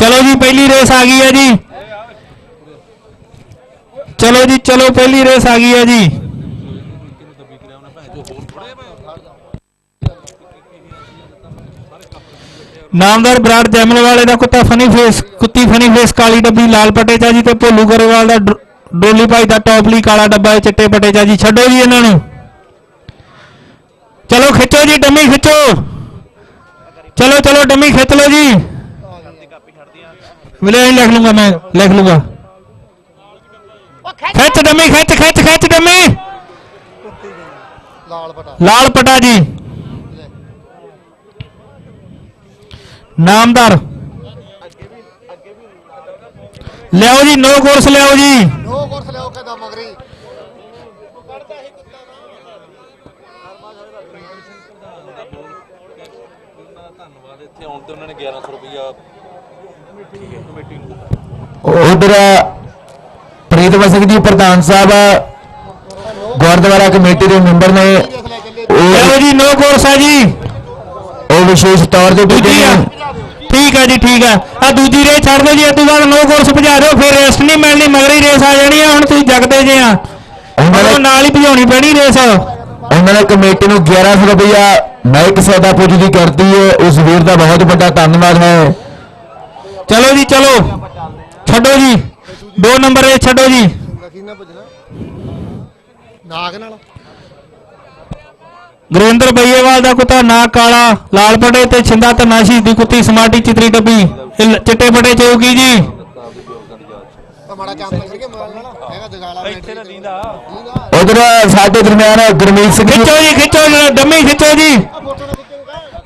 ਚਲੋ ਜੀ, ਪਹਿਲੀ ਰੇਸ ਆ ਗਈ ਹੈ ਜੀ। ਚਲੋ ਜੀ, ਚਲੋ, ਪਹਿਲੀ ਰੇਸ ਆ ਗਈ ਹੈ ਜੀ। ਨਾਮਦਾਰ ਬਰਾੜ ਜੈਮਲ ਵਾਲੇ ਦਾ ਕੁੱਤਾ ਫਨੀ ਫੇਸ ਕੁੱਤੀ ਫਨੀ ਫੇਸ ਕਾਲੀ ਡੱਬੀ ਲਾਲ ਪੱਟੇ ਚਾ ਜੀ ਤੇ ਭੋਲੂ ਗਰੇਵਾਲ ਦਾ ਡੋਲੀ ਭਾਈ ਦਾ ਟੌਪਲੀ ਕਾਲਾ ਡੱਬਾ ਹੈ, ਚਿੱਟੇ ਪੱਟੇ ਚਾ ਜੀ। ਛੱਡੋ ਜੀ ਇਹਨਾਂ। ਨੂੰ ਚਲੋ, ਖਿੱਚੋ ਜੀ, ਡੰਮੀ ਖਿੱਚੋ। ਚਲੋ ਚਲੋ ਡੰਮੀ ਖਿੱਚ ਲਓ ਜੀ ਮਿਲੇ ਹੀ ਲਿਖ ਲੂੰਗਾ ਮੈਂ ਲਿਖ ਲੂੰਗਾ ਖਿੱਚ ਡੰਮੀ ਖਿੱਚ ਖਿੱਚ ਖਿੱਚ ਡੰਮੀ ਲਾਲ ਪਟਾ ਲਾਲ ਪਟਾ ਜੀ ਨਾਮਦਾਰ ਲਿਆਓ ਜੀ ਨੋ ਕੋਰਸ ਲਿਆਓ ਜੀ ਨੋ ਕੋਰਸ ਲਿਆਓ ਕਹਿੰਦਾ ਮਗਰੀ ਧੰਨਵਾਦ ਇੱਥੇ ਆਉਣ ਤੇ ਉਹਨਾਂ ਨੇ 1100 ਰੁਪਇਆ ਉਧਰ ਪ੍ਰੀਤਮ ਸਿੰਘ ਜੀ ਪ੍ਰਧਾਨ ਸਾਹਿਬ ਗੁਰਦੁਆਰਾ ਕਮੇਟੀ ਦੇ ਮੈਂਬਰ ਨੇ। ਲਿਆਓ ਜੀ ਨੋ ਕੋਰਸ ਜੀ। ਉਹ ਵਿਸ਼ੇਸ਼ ਤੌਰ ਤੇ ਦੂਜੀ ਆ। ਠੀਕ ਆ ਜੀ ਠੀਕ ਆ। ਆ ਦੂਜੀ ਰੇਸ ਛੱਡ ਦਿਓ ਜੀ ਇਹ ਤੋਂ ਬਾਅਦ ਨੋ ਕੋਰਸ ਭਜਾ ਦਿਓ ਫਿਰ ਰੈਸਟ ਨਹੀਂ ਮਿਲਣੀ ਮਗਰੀ ਰੇਸ ਆ ਜਾਣੀ ਆ ਹੁਣ ਤੁਸੀਂ ਜਗਦੇ ਜੇ ਆ। ਨੇ ਨਾਲ ਹੀ ਭਜਾਉਣੀ ਪੈਣੀ ਰੇਸ। ਉਹਨਾਂ ਨੇ ਕਮੇਟੀ ਨੂੰ 1100 ਰੁਪਇਆ ਨਾਇਕ ਸੌਦਾ ਪੁੱਜਦੀ ਕਰਦੀ ਹੈ। ਉਸ ਵੀਰ ਦਾ ਬਹੁਤ ਵੱਡਾ ਧੰਨਵਾਦ ਹੈ। ਚਲੋ ਜੀ ਚਲੋ। ਛੱਡੋ ਜੀ। ਦੋ ਨੰਬਰ ਰੇਸ ਛੱਡੋ ਜੀ। ਨਾਗ ਨਾਲ। ਗੁਰਿੰਦਰ ਬਈਏਵਾਲ ਦਾ ਕੁੱਤਾ ਨਾ ਕਾਲਾ ਲਾਲ ਪਟੇ ਤੇ ਛਿੰਦਾ ਤੇ ਨਾਸ਼ੀ ਦੀ ਕੁੱਤੀ ਸਮਾਰਟੀ ਚਿਤਰੀ ਇਹ ਲ- ਚਿੱਟੇ ਪਟੇ ਚੌਕੀ ਜੀ। ਮਾੜਾ ਚਾਂਸ ਕਰਕੇ ਮੋਬਾਈਲ ਨਾਲ ਹੈਗਾ ਜਗਾਲਾ ਇੱਥੇ ਨਾ ਦੀਂਦਾ। ਉਧਰ ਸਾਡੇ ਦਰਮਿਆਨ ਗੁਰਮੀਤ ਸਿੰਘ ਜੀ। ਖਿੱਚੋ ਜੀ ਖਿੱਚੋ ਜੀ ਡੰਮੀ ਖਿੱਚੋ ਜੀ।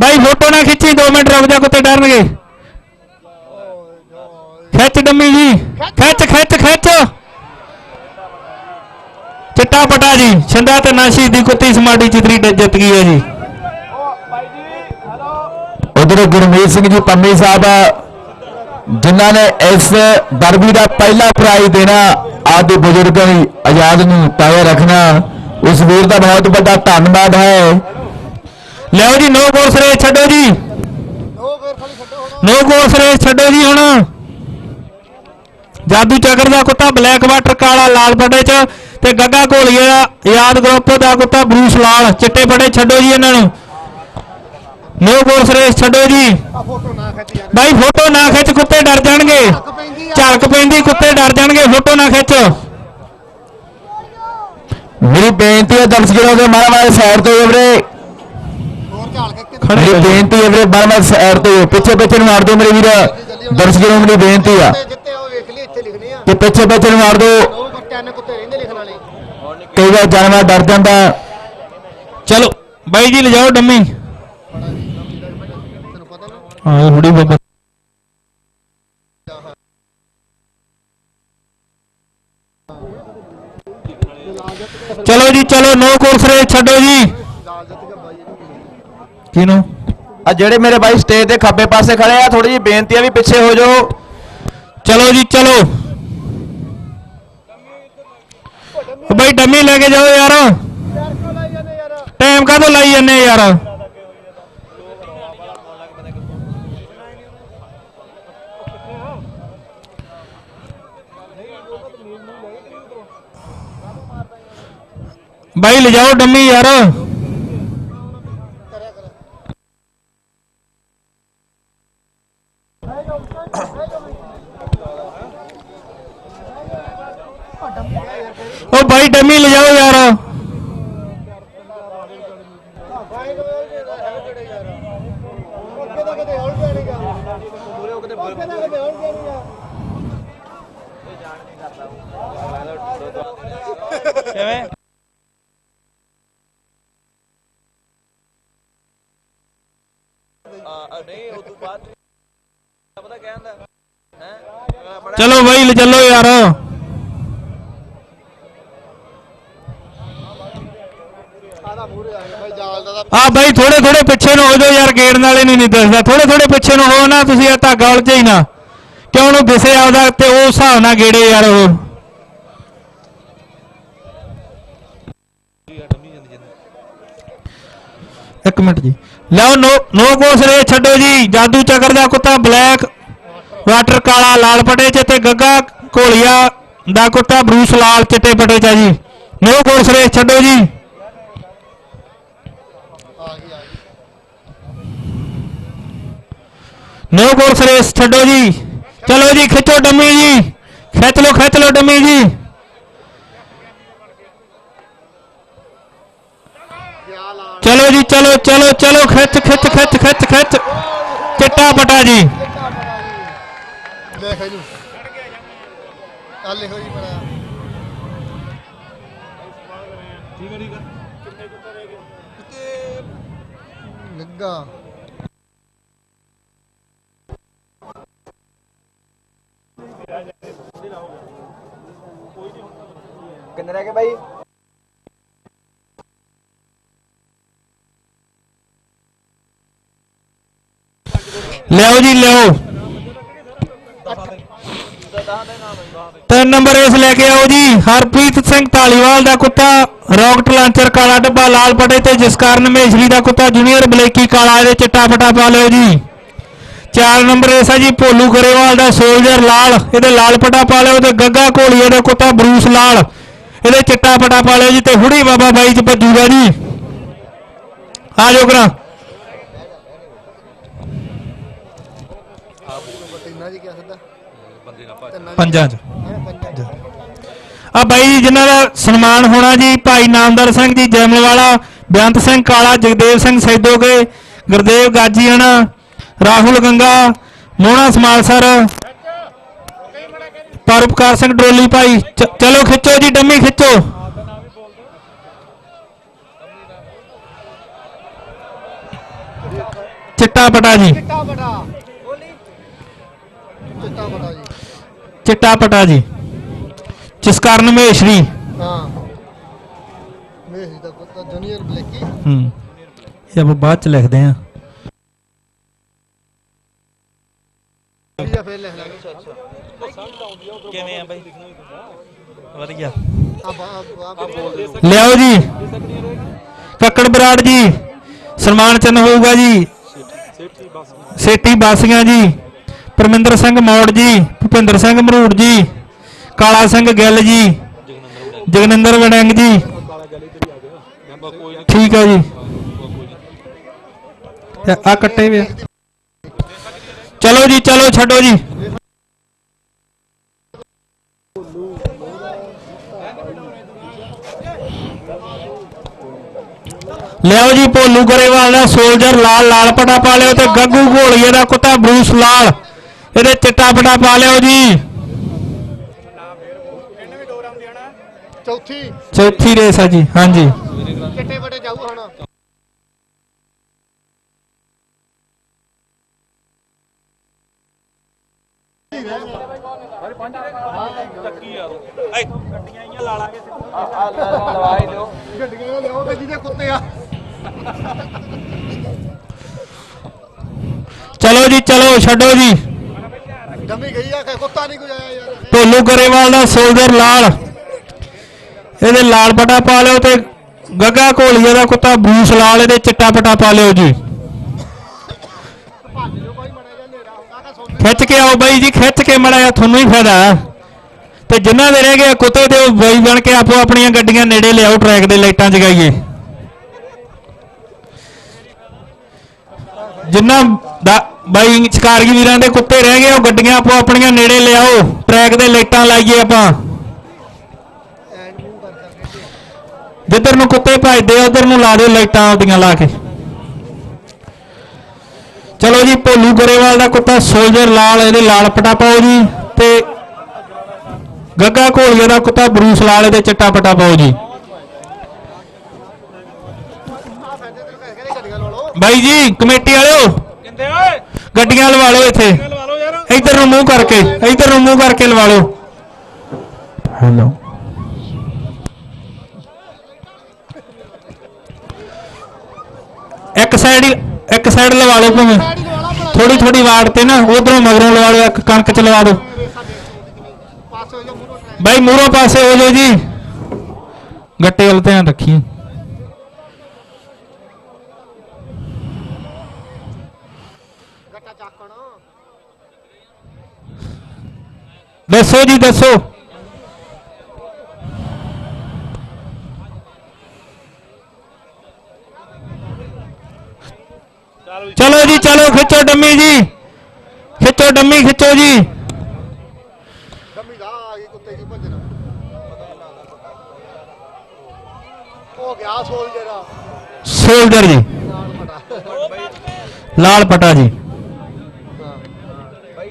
ਬਾਈ ਫੋਟੋ ਨਾ ਖਿੱਚੀ 2 ਮਿੰਟ ਰੁਕ ਜਾ ਕੁੱਤੇ ਡਰਨਗੇ। ਖਿੱਚ ਡੰਮੀ ਜੀ। ਖਿੱਚ। ਖਿੱਚ ਖਿੱਚ ਚਿੱਟਾ ਪਟਾ ਜੀ ਛਿੰਦਾ ਤੇ ਨਾਸ਼ੀ ਦੀ ਕੁੱਤੀ ਸਮਾਰਟੀ ਚਿਤਰੀ ਡ- ਜਿੱਤ ਗਈ ਹੈ ਜੀ। ਉਧਰ ਗੁਰਮੀਤ ਸਿੰਘ ਜੀ ਪੰਮੀ ਸਾਹਿਬ ਜਿਨ੍ਹਾਂ ਨੇ ਇਸ ਬਰਬੀ ਦਾ ਪਹਿਲਾ ਪ੍ਰਾਈਜ਼ ਦੇਣਾ ਆਦੇ ਬਜ਼ੁਰਗਾਂ ਦੀ ਆਜ਼ਾਦ ਨੂੰ ਤਾਇਆ ਰੱਖਣਾ, ਉਸ ਵੀਰ ਦਾ ਬਹੁਤ ਵੱਡਾ ਧੰਨਵਾਦ ਹੈ। ਲਿਆਓ ਜੀ, ਨੋ ਕੋਰਸ ਰੇਸ ਛੱਡੋ ਜੀ। ਨੋ ਕੋਰ ਖਾਲੀ ਛੱਡੋ ਕੋਰਸ ਰੇਸ ਛੱਡੋ ਜੀ ਹੁਣ। ਜਾਦੂ ਚੱਕਰ ਦਾ ਕੁੱਤਾ ਬਲੈਕ ਵਾਟਰ ਕਾਲਾ ਲਾਲ ਪੱਡੇ ਚ ਤੇ ਗੱਗਾ ਘੋਲੀਏ ਦਾ ਯਾਦ ਗਰੁੱਪ ਦਾ ਕੁੱਤਾ ਬਰੂਸ ਲਾਲ, ਚਿੱਟੇ ਫੜੇ ਛੱਡੋ ਜੀ ਇਹਨਾਂ ਨੂੰ। ਨੋ ਕੋਰਸ ਰੇਸ ਛੱਡੋ ਜੀ। ਬਾਈ ਫੋਟੋ ਨਾ ਖਿੱਚ ਕੁੱਤੇ ਡਰ ਜਾਣਗੇ। ਝਲਕ ਪੈਂਦੀ ਕੁੱਤੇ ਡਰ ਜਾਣਗੇ। ਫੋਟੋ ਨਾ ਖਿੱਚ। ਮੇਰੀ ਬੇਨਤੀ ਹੈ ਦਰਸ਼ਕਾਂ ਦੇ ਮਾਰਾ ਮਾਰਾ ਸਾਈਡ ਤੋਂ ਹੋ ਵੀਰੇ। ਮੇਰੀ ਬੇਨਤੀ ਹੈ ਵੀਰੇ ਮਾਰਾ ਮਾਰਾ ਸਾਈਡ ਤੋਂ ਹੋ। ਪਿੱਛੇ ਪਿੱਛੇ ਨੂੰ ਮਾਰ ਦਿਓ ਮੇਰੇ ਵੀਰ। ਦਰਸ਼ਕਾਂ ਨੂੰ ਮੇਰੀ ਬੇਨਤੀ ਆ। ਕਿ ਪਿੱਛੇ ਪਿੱਛੇ ਨੂੰ ਮਾਰ ਦਿਓ। ਕਈ ਵਾਰ ਜਾਨਵਰ ਡਰ ਜਾਂਦਾ। ਚਲੋ ਬਾਈ ਜੀ ਲਿਜਾਓ ਡੰਮੀ। ਪਤਾ ਨਾ ਹਾਂ ਹੁੜੀ ਬਾਬਾ ਚਲੋ ਜੀ ਚਲੋ ਨੋ ਕੋਰਸ ਰੇਸ ਛੱਡੋ ਜੀ ਲਾਲ ਜੱਤ ਕੇ ਬਾਈ ਇਹਨੂੰ ਕਿਨੂੰ ਆ ਜਿਹੜੇ ਮੇਰੇ ਬਾਈ ਸਟੇਜ ਦੇ ਖੱਬੇ ਪਾਸੇ ਖੜੇ ਆ ਥੋੜੀ ਜਿਹੀ ਬੇਨਤੀ ਆ ਵੀ ਪਿੱਛੇ ਹੋ ਜਾਓ ਚਲੋ ਜੀ ਚਲੋ ਉਹ ਬਾਈ ਡੰਮੀ ਬਾਈ ਲਿਜਾਓ ਡੰਮੀ ਯਾਰ। ਉਹ ਬਾਈ ਡੰਮੀ ਲਿਜਾਓ ਯਾਰ। ਅੱਗੇ ਤਾਂ ਕਿਤੇ ਹੌਲ ਪਿਆ ਨਹੀਂਗਾ ਅੱਗੇ ਤਾਂ ਕਿਤੇ ਹੌਲ ਪਿਆ ਨਹੀਂਗਾ ਕਿਵੇਂ ਨਹੀਂ ਉਹ ਤੋਂ ਬਾਅਦ ਪਤਾ ਕਹਿੰਦਾ ਹੈ ਚਲੋ ਬਾਈ, ਲੈ ਚੱਲੋ ਯਾਰ। ਆ ਗਿਆ ਥੋੜੇ ਥੋੜੇ ਪਿੱਛੇ ਨੂੰ ਹੋ ਜਾਓ ਯਾਰ, ਗੇੜ ਨਾਲੇ ਨਹੀਂ ਨਹੀਂ ਦਿਸਦਾ ਥੋੜੇ ਥੋੜੇ ਪਿੱਛੇ ਨੂੰ ਹੋ ਨਾ, ਤੁਸੀਂ ਇਹ ਧਾਗਾ ਉਲਝੇ ਹੀ ਨਾ। ਕਿਉਂ ਉਹਨੂੰ ਦਿਸੇ ਆਉਦਾ ਤੇ ਉਹ ਹਿਸਾਬ ਨਾਲ ਗੇੜੇ ਯਾਰ ਉਹ। ਇੱਕ ਮਿੰਟ ਜੀ। ਲਓ ਨੋ ਨੋ ਕੋਸ ਰੇ ਛੱਡੋ ਜੀ, ਜਾਦੂ ਚੱਕਰ ਦਾ ਕੁੱਤਾ ਬਲੈਕ, ਵਾਟਰ ਕਾਲਾ, ਲਾਲ ਪਟੇ ਚ ਤੇ ਗੱਗਾ, ਘੋਲੀਆ ਦਾ ਕੁੱਤਾ ਬਰੂਸ ਲਾਲ ਚਿੱਟੇ ਪਟੇ ਚ ਆ ਜੀ। ਨੋ ਕੋਸ ਰੇ ਛੱਡੋ ਜੀ। ਆ ਗਈ ਆ ਗਈ ਨੋ ਕੋਸ ਰੇਸ ਛੱਡੋ ਜੀ। ਚਲੋ ਜੀ, ਖਿੱਚੋ ਡੰਮੀ ਜੀ। ਖਿੱਚ ਲਓ ਖਿੱਚ ਲਓ ਡੰਮੀ ਜੀ ਗਿਆ ਲਾਲ ਚਲੋ ਜੀ ਚਲੋ ਚਲੋ ਚਲੋ ਖਿੱਚ ਖਿੱਚ ਖਿੱਚ ਖਿੱਚ ਖਿੱਚ ਚਿੱਟਾ ਪਟਾ ਜੀ ਚਿੱਟਾ ਬੜਾ ਜੀ ਦੇਖ ਇਹਨੂੰ ਆ ਲਿਖੋ ਜੀ ਬੜਾ ਨਿੱਗਾ ਕਿੰਨੇ ਰਹਿ ਗਏ ਬਾਈ ਲਿਆਓ ਜੀ, ਲਿਆਓ। ਤਿੰਨ ਨੰਬਰ ਇਸ ਲੈ ਕੇ ਆਓ ਜੀ। ਹਰਪ੍ਰੀਤ ਸਿੰਘ ਢਾਲੀਵਾਲ ਦਾ ਕੁੱਤਾ, ਰੌਕਟ ਲਾਂਚਰ ਕਾਲਾ ਡੱਬਾ, ਲਾਲ ਪਟੇ ਤੇ ਜਿਸ ਕਾਰਨ ਮੇਸ਼ਰੀ ਦਾ ਕੁੱਤਾ, ਜੂਨੀਅਰ ਬਲੇਕੀ ਕਾਲਾ, ਇਹਦੇ ਚਿੱਟਾ ਪਟਾ ਪਾ ਲਿਓ ਜੀ। ਚਾਰ ਨੰਬਰ ਇਸ ਹੈ ਜੀ, ਭੋਲੂ ਗਰੇਵਾਲ ਦਾ ਸੋਲਜਰ ਲਾਲ, ਇਹਦੇ ਲਾਲ ਪਟਾ ਪਾ ਲਿਓ ਤੇ ਗੱਗਾ ਘੋਲੀਏ ਦਾ ਕੁੱਤਾ, ਬਰੂਸ ਲਾਲ, ਇਹਦੇ ਚਿੱਟਾ ਪਟਾ ਪਾ ਲਿਓ ਜੀ ਤੇ ਹੁੜੀ ਬਾਬਾ ਬਾਈ ਚ ਭੱਜੂਗਾ ਜੀ। ਆ ਜਾਓ ਕਰਾਂ ਤਿੰਨਾਂ ਜੀ ਕਿਆ ਸਿੱਧਾ ਤਿੰਨਾਂ ਪੰਜਾਂ ਚ। ਆ ਬਾਈ ਜੀ, ਜਿਨ੍ਹਾਂ ਦਾ ਸਨਮਾਨ ਹੋਣਾ ਜੀ, ਭਾਈ ਨਾਮਦਰ ਸਿੰਘ ਜੀ ਜੈਮਲ ਵਾਲਾ ਬੇਅੰਤ ਸਿੰਘ, ਕਾਲਾ, ਜਗਦੇਵ ਸਿੰਘ ਸੈਦੋਗੇ, ਗੁਰਦੇਵ ਗਾਜੀਆਣਾ, ਰਾਹੁਲ ਗੰਗਾ, ਮੋਹਣਾ ਸਮਾਲਸਰ, ਪਰਉਪਕਾਰ ਸਿੰਘ ਡਰੋਲੀ ਭਾਈ ਚਲੋ ਖਿੱਚੋ ਜੀ, ਡੰਮੀ ਖਿੱਚੋ। ਚਿੱਟਾ ਪਟਾ ਜੀ। ਚਿੱਟਾ ਬੜਾ ਚਿੱਟਾ ਬੜਾ ਜੀ ਚਿੱਟਾ ਪਟਾ ਜੀ। ਜਿਸ ਕਾਰਨ ਮਹੇਸ਼ਰੀ ਹਾਂ। ਮੇਰੀ ਦਾ ਕੁੱਤਾ ਜੂਨੀਅਰ ਬਲੇਕੀ। ਹੂੰ। ਇਹ ਆਪਾਂ ਬਾਅਦ ਚ ਲਿਖਦੇ ਆਂ। ਕਿਵੇਂ ਬਾਈ? ਵਧੀਆ। ਲਿਆਓ ਜੀ। ਕੱਕੜ ਬਰਾੜ ਜੀ। ਸਨਮਾਨ ਚਿੰਨ ਹੋਊਗਾ ਜੀ। ਸੇਠੀ ਬਾਸੀਆਂ ਜੀ। ਪਰਮਿੰਦਰ ਸਿੰਘ ਮੌੜ ਜੀ, ਭੁਪਿੰਦਰ ਸਿੰਘ ਮਰੂੜ ਜੀ, ਕਾਲਾ ਸਿੰਘ ਗਿੱਲ ਜੀ, ਜਗਨਿੰਦਰ ਵੜਿੰਗ ਜੀ। ਠੀਕ ਹੈ ਜੀ। ਆ ਕੱਟੇ ਵੇ। ਚਲੋ ਜੀ, ਚਲੋ ਛੱਡੋ ਜੀ। ਲਿਆਓ ਜੀ, ਭੋਲੂ ਗਰੇਵਾਲ ਦਾ ਸੋਲਜਰ ਲਾਲ ਲਾਲ ਪਟਾ ਪਾ ਲਿਓ ਤੇ ਗੱਗੂ ਘੋਲੀਏ ਦਾ ਕੁੱਤਾ ਬਰੂਸ ਲਾਲ। ਇਹਦੇ ਚਿੱਟਾ ਪਟਾ ਪਾ ਲਿਓ ਜੀ। ਚੌਥੀ। ਚੌਥੀ ਰੇਸ ਆ ਜੀ ਹਾਂਜੀ। ਚਿੱਟੇ ਬੜੇ ਜਾਊ ਹੁਣ। ਲਵਾਈ ਦਿਓ ਗੱਡੀਆਂ ਲਿਆਓ ਤੇ ਜਿਹਦੇ ਕੁੱਤੇ ਆ। ਚਲੋ ਜੀ ਚਲੋ ਛੱਡੋ ਜੀ। ਡੰਮੀ ਗਈ ਆ ਕਿ ਕੁੱਤਾ ਨਹੀਂ ਕੋਈ ਆਇਆ ਯਾਰ। ਭੋਲੂ ਗਰੇਵਾਲ ਦਾ ਸੋਲਜਰ ਲਾਲ। ਇਹਦੇ ਲਾਲ ਪਟਾ ਪਾ ਲਿਓ ਤੇ ਗੱਗਾ ਘੋਲੀਏ ਦਾ ਕੁੱਤਾ ਬਰੂਸ ਲਾਲ, ਇਹਦੇ ਚਿੱਟਾ ਪਟਾ ਪਾ ਲਿਓ ਜੀ। ਖਿੱਚ ਕੇ ਆਓ ਬਾਈ ਜੀ, ਖਿੱਚ ਕੇ ਮੜਾਇਆ ਤੁਹਾਨੂੰ ਹੀ ਫਾਇਦਾ ਤੇ ਜਿਨ੍ਹਾਂ ਦੇ ਰਹਿ ਗਏ ਕੁੱਤੇ ਤੇ ਉਹ ਬਾਈ ਬਣ ਕੇ ਆਪੋ ਆਪਣੀਆਂ ਗੱਡੀਆਂ ਨੇੜੇ ਲਿਆਓ ਟਰੈਕ ਦੇ ਲਾਈਟਾਂ ਜਗਾਈਏ। ਜਿੰਨਾ ਦਾ ਬਾਈ ਸ਼ਿਕਾਰੀ ਵੀਰਾਂ ਦੇ ਕੁੱਤੇ ਰਹਿ ਗਏ, ਉਹ ਗੱਡੀਆਂ ਆਪੋ ਆਪਣੀਆਂ ਨੇੜੇ ਲਿਆਓ, ਟਰੈਕ ਦੇ ਲਾਈਟਾਂ ਲਾਈਏ ਆਪਾਂ। ਜਿੱਧਰ ਨੂੰ ਕੁੱਤੇ ਭੱਜਦੇ ਆ, ਉਧਰ ਨੂੰ ਲਾ ਦਿਓ ਲਾਈਟਾਂ ਆਪਦੀਆਂ ਲਾ ਕੇ। ਚਲੋ ਜੀ, ਭੋਲੂ ਗਰੇਵਾਲ ਦਾ ਕੁੱਤਾ ਸੋਲਜਰ ਲਾਲ, ਇਹਦੇ ਲਾਲ ਪਟਾ ਪਾਓ ਜੀ, ਤੇ ਗੱਗਾ ਘੋਲੀਏ ਦਾ ਕੁੱਤਾ ਬਰੂਸ ਲਾਲ, ਇਹਦੇ ਚਿੱਟਾ ਪਟਾ ਪਾਓ ਜੀ। ਬਾਈ ਜੀ, ਕਮੇਟੀ ਵਾਲਿਓ ਗੱਡੀਆਂ ਲਵਾ ਲਓ ਇੱਥੇ। ਇੱਧਰ ਨੂੰ ਮੂੰਹ ਕਰਕੇ ਇੱਧਰ ਨੂੰ ਮੂੰਹ ਕਰਕੇ ਲਵਾ ਲਓ। ਹੈਲੋ ਇੱਕ ਸਾਈਡ ਇੱਕ ਸਾਈਡ ਲਵਾ ਲਓ ਭਾਵੇਂ। ਥੋੜੀ ਥੋੜੀ ਵਾਰ ਤੇ ਨਾ ਉਧਰੋਂ ਮਗਰੋਂ ਲਵਾ ਲਓ ਇੱਕ ਕਣਕ ਚ ਲਵਾ ਦਿਓ ਬਾਈ ਮੂਹਰੋਂ ਪਾਸੇ ਹੋ ਜਾਓ ਜੀ। ਗੱਟੇ ਵੱਲ ਧਿਆਨ ਰੱਖੀ ਦੱਸੋ ਜੀ ਦੱਸੋ। ਚਲੋ ਜੀ ਚਲੋ ਖਿੱਚੋ ਡੰਮੀ ਜੀ। ਖਿੱਚੋ ਡੰਮੀ ਖਿੱਚੋ ਜੀ। ਡੰਮੀ ਦਾ ਆ ਗਈ ਕੁੱਤੇ ਕੀ ਭੱਜਣਾ। ਹੋ ਗਿਆ ਸੋਲ ਜਰਾ ਸੋਲਜਰ ਜੀ। ਲਾਲ ਪਟਾ ਜੀ ਬਾਈ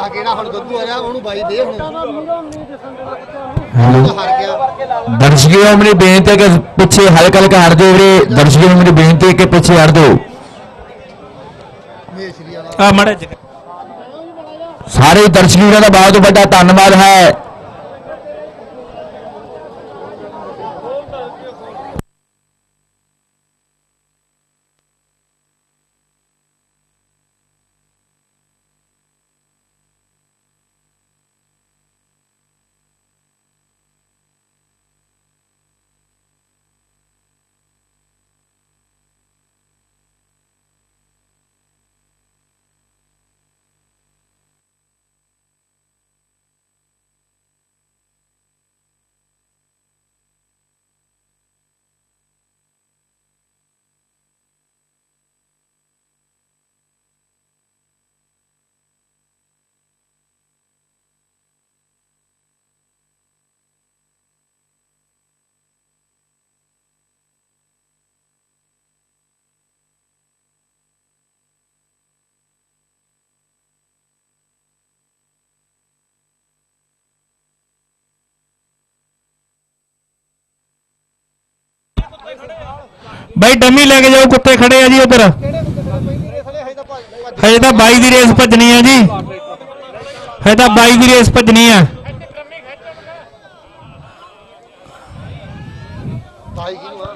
ਆ ਕਿਹੜਾ ਹੁਣ ਗੱਗੂ ਆ ਰਿਹਾ ਉਹਨੂੰ ਬਾਈ ਦੇ ਹੁਣ। ਉਹ ਤਾਂ ਹਾਰ ਗਿਆ। ਦਰਸ਼ਕੋ ਮੇਰੀ ਬੇਨਤੀ ਹੈ ਕਿ ਪਿੱਛੇ ਹਲਕਾ ਹਲਕਾ ਹਟ ਜਾਓ ਵੀਰੇ। ਦਰਸ਼ਕੋ ਮੇਰੀ ਬੇਨਤੀ ਹੈ ਕਿ ਪਿੱਛੇ ਹਟ ਜਾਓ ਮੇਸ਼ਰੀ ਵਾਲਾ। ਆ ਮੜੇ ਸਾਰੇ ਦਰਸ਼ਕ ਵੀਰਾਂ ਦਾ ਬਹੁਤ ਵੱਡਾ ਧੰਨਵਾਦ ਹੈ। ਬਾਈ ਡੰਮੀ ਲੈ ਕੇ ਜਾਓ, ਕੁੱਤੇ ਖੜੇ ਆ ਜੀ ਉਧਰ। ਹਜੇ ਤਾਂ ਭੱਜ ਹਜੇ ਤਾਂ 22 ਦੀ ਰੇਸ ਭੱਜਣੀ ਆ ਜੀ। ਹਜੇ ਤਾਂ 22 ਦੀ ਰੇਸ ਭੱਜਣੀ ਆ ਬਾਈ ਕੀ ਨੂੰ ਆ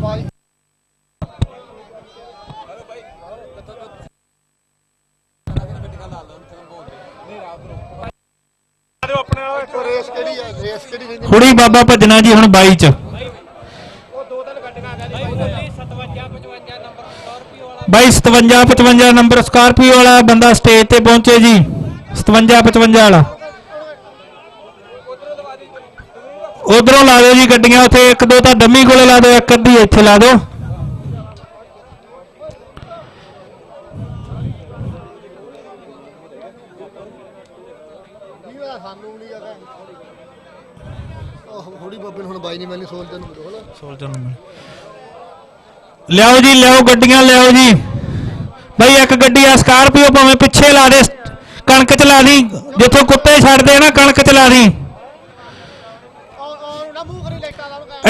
ਬਾਈ ਉਹ ਰੇਸ ਕਿਹੜੀ ਆ ਰੇਸ ਕਿਹੜੀ ਰਹਿੰਦੀ ਹੁੜੀ ਬਾਬਾ ਭੱਜਣਾ ਜੀ ਹੁਣ 22 ਚ। ਬਾਈ 57 55 ਨੰਬਰ ਸਕਾਰਪੀਓ ਵਾਲਾ ਬੰਦਾ ਸਟੇਜ ਤੇ ਪਹੁੰਚੇ ਜੀ। 57 55 ਵਾਲਾ। ਉਧਰੋਂ ਲਾ ਦਿਓ ਜੀ ਗੱਡੀਆਂ ਉੱਥੇ, ਇੱਕ ਦੋ ਤਾਂ ਡੰਮੀ ਕੋਲੇ ਲਾ ਦਿਓ, ਇੱਕ ਅੱਧੀ ਇੱਥੇ ਲਾ ਦਿਓ। ਨੂੰ ਬਾਈ ਨਹੀਂ ਮਿਲਣੀ ਲਿਆਓ ਜੀ ਲਿਆਓ ਗੱਡੀਆਂ ਲਿਆਓ ਜੀ। ਬਈ ਇੱਕ ਗੱਡੀ ਆ ਸਕਾਰਪੀਓ ਭਾਵੇਂ ਪਿੱਛੇ ਲਾ ਦੇ ਕਣਕ ਚ ਲਾ ਦੀ। ਜਿੱਥੋਂ ਕੁੱਤੇ ਛੱਡਦੇ ਆ ਨਾ ਕਣਕ ਚ ਲਾ ਦੀ।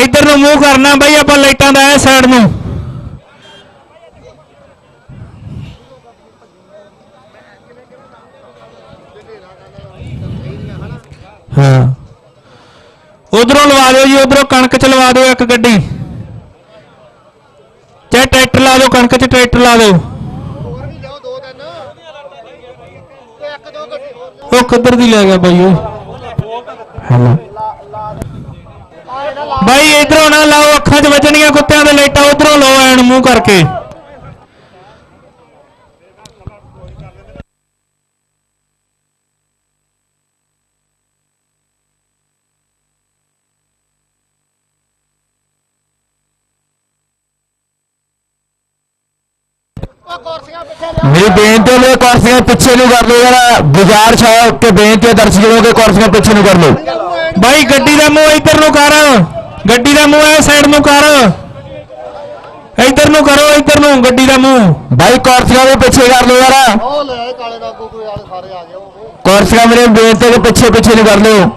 ਇੱਧਰ ਨੂੰ ਮੂੰਹ ਕਰਨਾ ਬਈ ਆਪਾਂ ਲਾਈਟਾਂ ਦਾ ਇਹ ਸਾਈਡ ਨੂੰ। ਹਾਂ। ਉਧਰੋਂ ਕਣਕ ਚ ਲਵਾ ਦਿਓ ਇੱਕ ਗੱਡੀ। ਚਾਹੇ ਟਰੈਕਟਰ ਲਾ ਦਿਓ, ਕਣਕ ਚ ਟਰੈਕਟਰ ਲਾ ਦਿਓ। ਉਹ ਕਿੱਧਰ ਦੀ ਲੈ ਗਿਆ ਬਾਈ ਉਹ? ਹੈਲੋ। ਬਾਈ, ਇਧਰੋਂ ਨਾ ਲਾਓ, ਅੱਖਾਂ 'ਚ ਵੱਜਣੀਆਂ ਕੁੱਤਿਆਂ ਦੇ ਲਾਈਟਾਂ, ਉਧਰੋਂ ਲਾਓ ਐਨ ਮੂੰਹ ਕਰਕੇ ਉਹ ਕੁਰਸੀਆਂ ਪਿੱਛੇ ਲਿਆਓ ਮੇਰੀ ਬੇਨਤੀ ਹੈ ਕਿ ਕੁਰਸੀਆਂ ਕਰ ਲਓ ਯਾਰ ਗੁਜ਼ਾਰਿਸ਼ ਹੈ ਕਿ ਬੇਨਤੀ ਹੈ ਦਰਸ਼ਕੋ ਕਿ ਕੁਰਸੀਆਂ ਪਿੱਛੇ ਨੂੰ ਕਰ ਲਓ। ਬਾਈ ਗੱਡੀ ਦਾ ਮੂੰਹ ਇੱਧਰ ਨੂੰ ਕਰ। ਗੱਡੀ ਦਾ ਮੂੰਹ ਐ ਸਾਈਡ ਨੂੰ ਕਰ। ਇੱਧਰ ਨੂੰ ਕਰੋ ਇੱਧਰ ਨੂੰ ਗੱਡੀ ਦਾ ਮੂੰਹ। ਬਾਈ ਕੁਰਸੀਆਂ ਵੀ ਪਿੱਛੇ ਕਰ ਲਓ ਯਾਰ। ਉਹ ਲੈ ਕਾਲੇ ਦਾ ਕੋਈ ਵਾਲੇ ਸਾਰੇ ਆ ਗਏ ਉਹ। ਕੁਰਸੀਆਂ ਮੇਰੇ ਬੇਨਤੀ ਕਿ ਪਿੱਛੇ ਪਿੱਛੇ ਨੂੰ ਕਰ ਲਿਓ।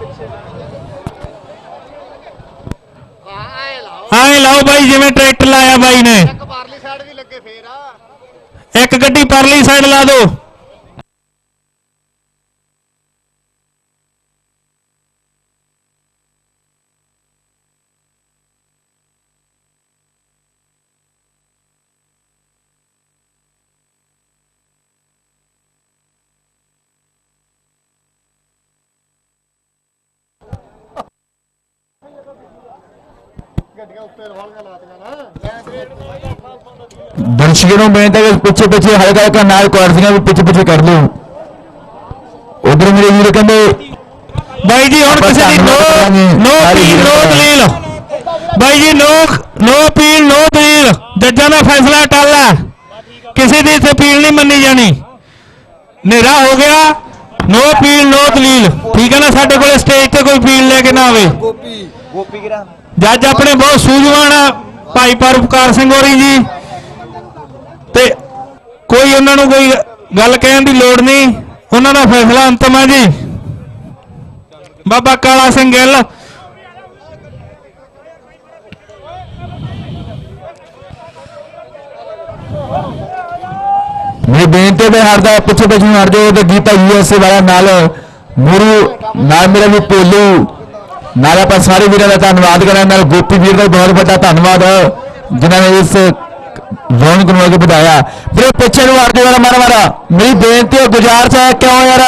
ਆਏ ਲਾਓ ਬਾਈ ਜਿਵੇਂ ਟਰੈਕਟਰ ਲਾਇਆ ਬਾਈ ਨੇ। ਇੱਕ ਪਰਲੀ ਸਾਈਡ ਵੀ ਲੱਗੇ ਫੇਰ। ਆ ਇੱਕ ਗੱਡੀ ਪਰਲੀ ਸਾਈਡ ਲਾ ਦਿਓ ਗੱਡੀਆਂ ਉੱਤੇ ਰਵਾਲੀਆਂ ਲਾਤੀਆਂ ਨਾ ਨੂੰ ਬੇਨਤੀ ਹੈ ਕਿ ਪਿੱਛੇ ਪਿੱਛੇ ਹਲਕਾ ਹਲਕਾ ਨਾਲ ਕੁਰਸੀਆਂ ਵੀ ਪਿੱਛੇ ਪਿੱਛੇ ਕਰ ਲਿਓ। ਉਧਰ ਮੇਰੇ ਵੀਰ ਕਹਿੰਦੇ ਬਾਈ ਜੀ ਹੁਣ ਕਿਸੇ ਦੀ ਨੋ ਨੋ ਅਪੀਲ ਨੋ ਦਲੀਲ ਬਾਈ ਜੀ ਨੋ ਨੋ ਅਪੀਲ ਨੋ ਦਲੀਲ ਜੱਜਾਂ ਦਾ ਫੈਸਲਾ ਟੱਲ ਹੈ। ਕਿਸੇ ਦੀ ਇੱਥੇ ਅਪੀਲ ਨਹੀਂ ਮੰਨੀ ਜਾਣੀ। ਹਨੇਰਾ ਹੋ ਗਿਆ। ਨੋ ਅਪੀਲ ਨੋ ਦਲੀਲ ਠੀਕ ਹੈ ਨਾ? ਸਾਡੇ ਕੋਲ ਸਟੇਜ ਤੇ ਕੋਈ ਅਪੀਲ ਲੈ ਕੇ ਨਾ ਆਵੇ। ਗੋਪੀ ਗੋਪੀ ਜੱਜ ਆਪਣੇ ਬਹੁਤ ਸੂਝਵਾਨ ਆ। ਭਾਈ ਪਰਉਪਕਾਰ ਸਿੰਘ ਹੋਰੀ ਜੀ। ਤੇ ਕੋਈ ਉਹਨਾਂ ਨੂੰ ਕੋਈ ਗੱਲ ਕਹਿਣ ਦੀ ਲੋੜ ਨਹੀਂ। ਉਹਨਾਂ ਦਾ ਫੈਸਲਾ ਅੰਤਮ ਹੈ ਜੀ। ਬਾਬਾ ਕਾਲਾ ਸਿੰਘ ਗਿੱਲ। ਮੇਰੀ ਬੇਨਤੀ ਹੈ ਹਰਦਾ ਪਿੱਛੇ ਪਿੱਛੇ ਨੂੰ ਹਟ ਜਾਓ ਤੇ ਗੀਤਾ ਯੂਐਸਏ ਵਾਲਾ ਨਾਲ ਮੁਰੂ ਨਾਲ ਮੇਰਾ ਵੀ ਪੋਲੂ, ਨਾਲ ਆਪਾਂ ਸਾਰੇ ਵੀਰਾਂ ਦਾ ਧੰਨਵਾਦ ਕਰਾਂ ਨਾਲ ਗੋਪੀ ਵੀਰ ਦਾ ਬਹੁਤ ਵੱਡਾ ਧੰਨਵਾਦ, ਜਿਨ੍ਹਾਂ ਨੇ ਇਸ ਰੌਣਕ ਨੂੰ ਅੱਗੇ ਵਧਾਇਆ। ਵੀਰੇ ਪਿੱਛੇ ਨੂੰ ਹਟ ਵਾਲਾ ਮਾਰਾ ਮਾਰਾ ਮੇਰੀ ਬੇਨਤੀ ਹੈ ਗੁਜ਼ਾਰਿਸ਼ ਹੈ ਕਿਉਂ ਯਾਰ?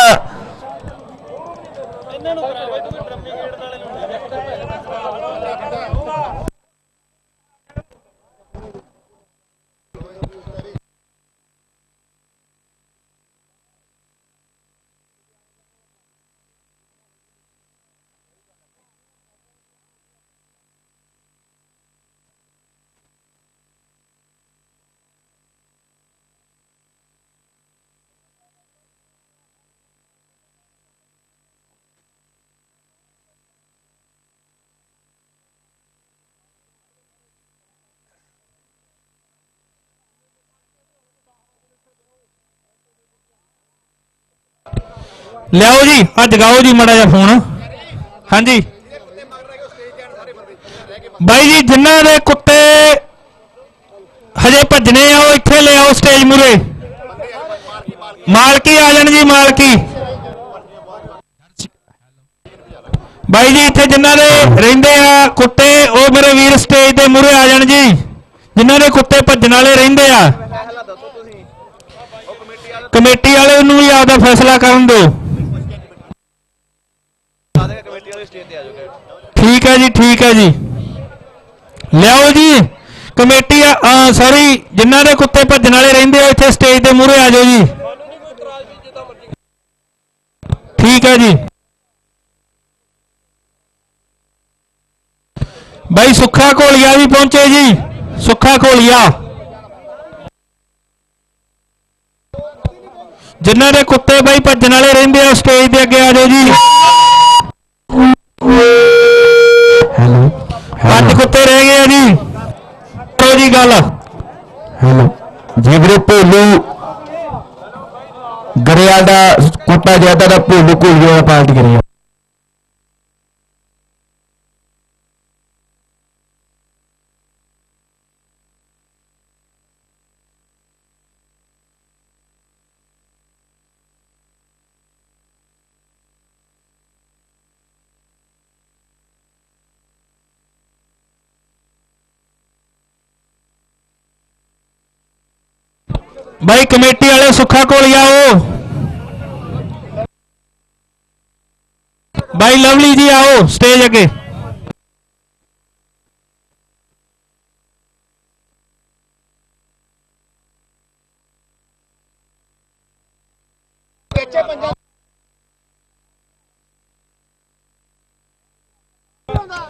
ਲਿਆਓ ਜੀ ਆ ਜਗਾਓ ਜੀ ਮੜਾ ਜਿਹਾ ਫੋਨ। ਹਾਂਜੀ। ਬਾਈ ਜੀ, ਜਿਨ੍ਹਾਂ ਦੇ ਕੁੱਤੇ ਹਜੇ ਭੱਜਣੇ ਆ, ਉਹ ਇੱਥੇ ਲਿਆਓ ਸਟੇਜ ਮੂਰੇ ਮਾਲਕੀ ਆ ਜਾਣ ਜੀ, ਮਾਲਕੀ। ਬਾਈ ਜੀ, ਇੱਥੇ ਜਿਨ੍ਹਾਂ ਦੇ ਰਹਿੰਦੇ ਆ ਕੁੱਤੇ, ਉਹ ਮੇਰੇ ਵੀਰ ਸਟੇਜ ਦੇ ਮੂਰੇ ਆ ਜਾਣ ਜੀ। ਜਿਨ੍ਹਾਂ ਦੇ ਕੁੱਤੇ ਭੱਜਣ ਵਾਲੇ ਰਹਿੰਦੇ ਆ। ਕਮੇਟੀ ਵਾਲੇ ਕਮੇਟੀ ਵਾਲੇ ਨੂੰ ਵੀ ਆਪਦਾ ਫੈਸਲਾ ਕਰਨ ਦਿਓ। ਠੀਕ ਹੈ ਜੀ, ਠੀਕ ਹੈ ਜੀ। ਲਿਆਓ ਜੀ, ਕਮੇਟੀ ਸੌਰੀ ਜਿਨ੍ਹਾਂ ਦੇ ਕੁੱਤੇ ਭੱਜਣ ਵਾਲੇ ਰਹਿੰਦੇ ਆ, ਇੱਥੇ ਸਟੇਜ ਦੇ ਮੂਹਰੇ ਆ ਜਾਓ ਜੀ। ਠੀਕ ਹੈ ਜੀ। ਬਾਈ ਸੁੱਖਾ ਘੋਲੀਆ ਵੀ ਪਹੁੰਚੇ ਜੀ, ਸੁੱਖਾ ਘੋਲੀਆ। ਜਿਨ੍ਹਾਂ ਦੇ ਕੁੱਤੇ ਬਾਈ ਭੱਜਣ ਵਾਲੇ ਰਹਿੰਦੇ ਆ ਸਟੇਜ ਦੇ ਅੱਗੇ ਆ ਜਾਓ ਜੀ। ਸਾਡਾ ਦਾ ਕੁੱਤਾ ਜ਼ਿਆਦਾ ਦਾ ਭੋਲੂ ਕੋਲ ਦਾ ਪਾਰਟੀ ਕਰੀ ਬਾਈ ਕਮੇਟੀ ਵਾਲੇ ਸੁੱਖਾ ਕੋਲ ਆਓ ਬਾਈ ਲਵਲੀ ਜੀ ਆਓ ਸਟੇਜ ਅੱਗੇ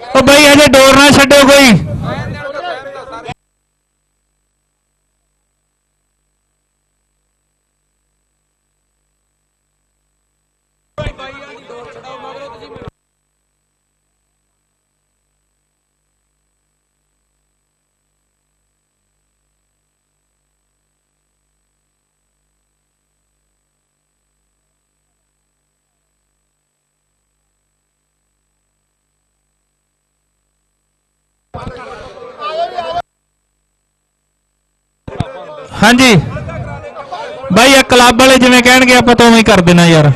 ਉਹ ਬਾਈ ਹਜੇ ਡੋਰ ਨਾ ਛੱਡਿਓ ਕੋਈ ਹਾਂਜੀ। ਬਾਈ ਇਹ ਕਲੱਬ ਵਾਲੇ ਜਿਵੇਂ ਕਹਿਣਗੇ ਆਪਾਂ ਤਾਂ ਉਵੇਂ ਹੀ ਕਰ ਦੇਣਾ ਯਾਰ।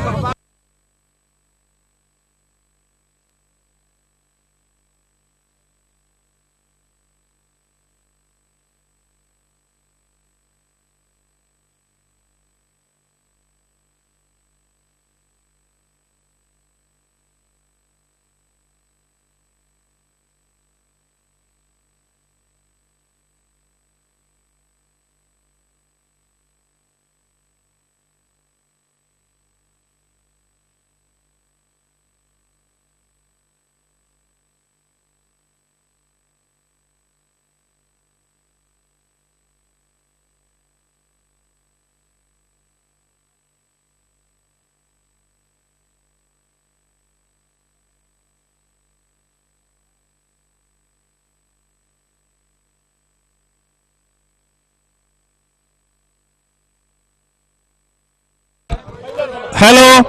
ਹੈਲੋ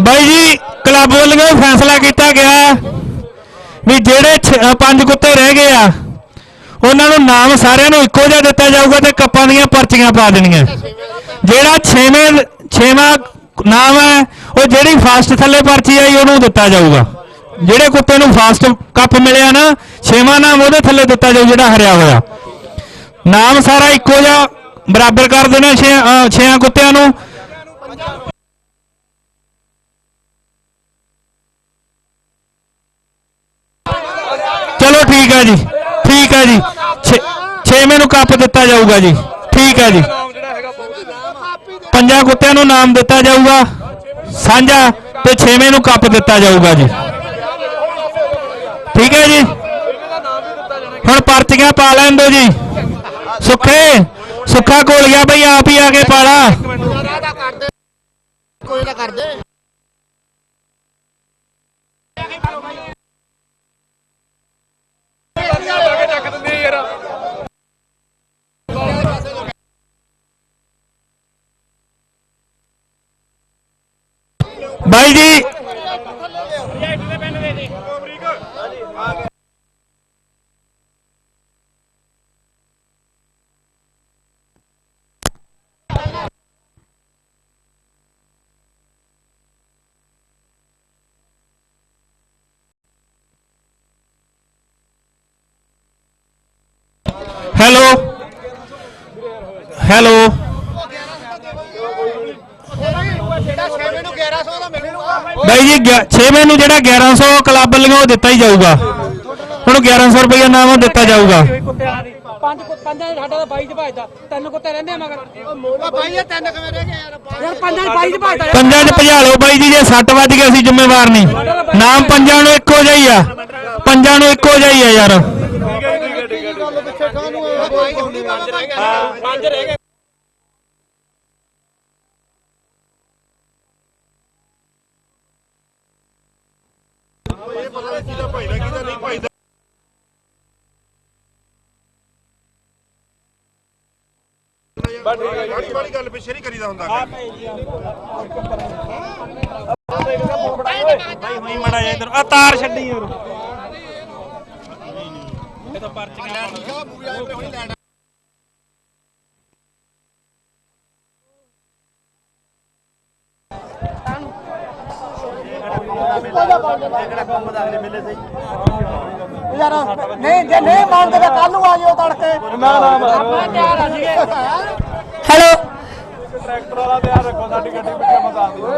ਬਾਈ ਜੀ ਕਲੱਬ ਵੱਲੋਂ ਫੈਸਲਾ ਕੀਤਾ ਗਿਆ ਵੀ ਜਿਹੜੇ ਪੰਜ ਕੁੱਤੇ ਰਹਿ ਗਏ ਆ ਉਹਨਾਂ ਨੂੰ ਨਾਮ ਸਾਰਿਆਂ ਨੂੰ ਇੱਕੋ ਜਿਹਾ ਦਿੱਤਾ ਜਾਊਗਾ ਤੇ ਕੱਪਾਂ ਦੀਆਂ ਪਰਚੀਆਂ ਪਾ ਦੇਣੀਆਂ। ਜਿਹੜਾ ਛੇਵੇਂ ਛੇਵਾਂ ਨਾਮ ਹੈ ਉਹ ਜਿਹੜੀ ਫਾਸਟ ਥੱਲੇ ਪਰਚੀ ਆਈ ਉਹਨੂੰ ਦਿੱਤਾ ਜਾਊਗਾ। ਜਿਹੜੇ ਕੁੱਤੇ ਨੂੰ ਫਾਸਟ ਕੱਪ ਮਿਲਿਆ ਨਾ ਛੇਵਾਂ ਨਾਮ ਉਹਦੇ ਥੱਲੇ ਦਿੱਤਾ ਜਾਊ ਜਿਹੜਾ ਹਰਿਆ ਹੋਇਆ। ਨਾਮ ਸਾਰਾ ਇੱਕੋ ਜਿਹਾ ਬਰਾਬਰ ਕਰ ਦੇਣਾ ਛੇ ਅ, ਛੇਆਂ ਕੁੱਤਿਆਂ ਨੂੰ ਚਲੋ ਠੀਕ ਹੈ ਜੀ, ਠੀਕ ਹੈ ਜੀ। ਛੇ- ਛੇਵੇਂ ਨੂੰ ਕੱਪ ਦਿੱਤਾ ਜਾਊਗਾ ਜੀ। ਠੀਕ ਹੈ ਜੀ। ਪੰਜਾਂ ਕੁੱਤਿਆਂ ਨੂੰ ਨਾਮ ਦਿੱਤਾ ਜਾਊਗਾ। ਸਾਂਝਾ ਤੇ ਛੇਵੇਂ ਨੂੰ ਕੱਪ ਦਿੱਤਾ ਜਾਊਗਾ ਜੀ। ਠੀਕ ਹੈ ਜੀ। ਹੁਣ ਪਰਚੀਆਂ ਪਾ ਲੈਣ ਦਿਓ ਜੀ। ਸੁੱਖੇ, ਸੁੱਖਾ ਕੋਲ ਗਿਆ ਬਈ, ਆਪ ਹੀ ਆ ਕੇ ਪਾਲਾ ਕੋਈ ਨਾ ਕਰ ਬਾਈ ਜੀ ਹੈਲੋ ਹੈਲੋ। ਬਾਈ ਜੀ 6ਵੇਂ ਨੂੰ ਜਿਹੜਾ 1100 ਕਲੱਬ ਵੱਲੋਂ ਉਹ ਦਿੱਤਾ ਹੀ ਜਾਊਗਾ। ਹੁਣ 1100 ਰੁਪਏ ਨਾਮ ਦਿੱਤਾ ਜਾਊਗਾ। ਪੰਜ ਕੁ- ਪੰਜਾਂ ਦੇ ਸਾਡਾ ਤਾਂ 22 ਚ ਭਜਦਾ ਤਿੰਨ ਕੁੱਤੇ ਰਹਿੰਦੇ ਆ ਮਗਰ ਉਹ ਭਾਈ ਇਹ ਤਿੰਨ ਕਿਵੇਂ ਰਹਿ ਗਏ ਯਾਰ ਯਾਰ ਪੰਜਾਂ ਦੇ 22 ਚ ਭਜਦਾ ਪੰਜਾਂ 'ਚ ਭਜਾ ਲਓ ਬਾਈ ਜੀ, ਜੇ 6 ਵੱਜ ਗਏ ਅਸੀਂ ਜ਼ਿੰਮੇਵਾਰ ਨਹੀਂ। ਨਾਮ ਪੰਜਾਂ ਨੂੰ ਇੱਕੋ ਜਿਹਾ ਹੀ ਆ। ਪੰਜਾਂ ਨੂੰ ਇੱਕੋ ਜਿਹਾ ਹੀ ਆ ਯਾਰ। ਪੰਜ ਰਹਿ ਗਏ। ਗਾੜੀ ਵਾਲੀ ਗੱਲ ਪਿੱਛੇ ਨਹੀਂ ਕਰੀਦਾ ਹੁੰਦਾ। ਹੋਈ ਮੜਾ ਜਾ ਇਧਰ। ਆ ਤਾਰ ਛੱਡੀ ਯਾਰ। ਯਾਰ ਨਹੀਂ ਜੇ ਨਹੀਂ ਮੰਨਦੇ ਤਾਂ ਕੱਲ ਨੂੰ ਆ ਜਿਓ ਤੜਕੇ। ਨਾ ਨਾ ਆਪਾਂ ਤਿਆਰ ਆ ਸੀਗੇ ਹੈਲੋ। ਟਰੈਕਟਰ ਵਾਲਾ ਧਿਆਨ ਰੱਖੋ ਸਾਡੀ ਗੱਡੀ ਪਿੱਛੇ ਮਤਾ ਦਿਓ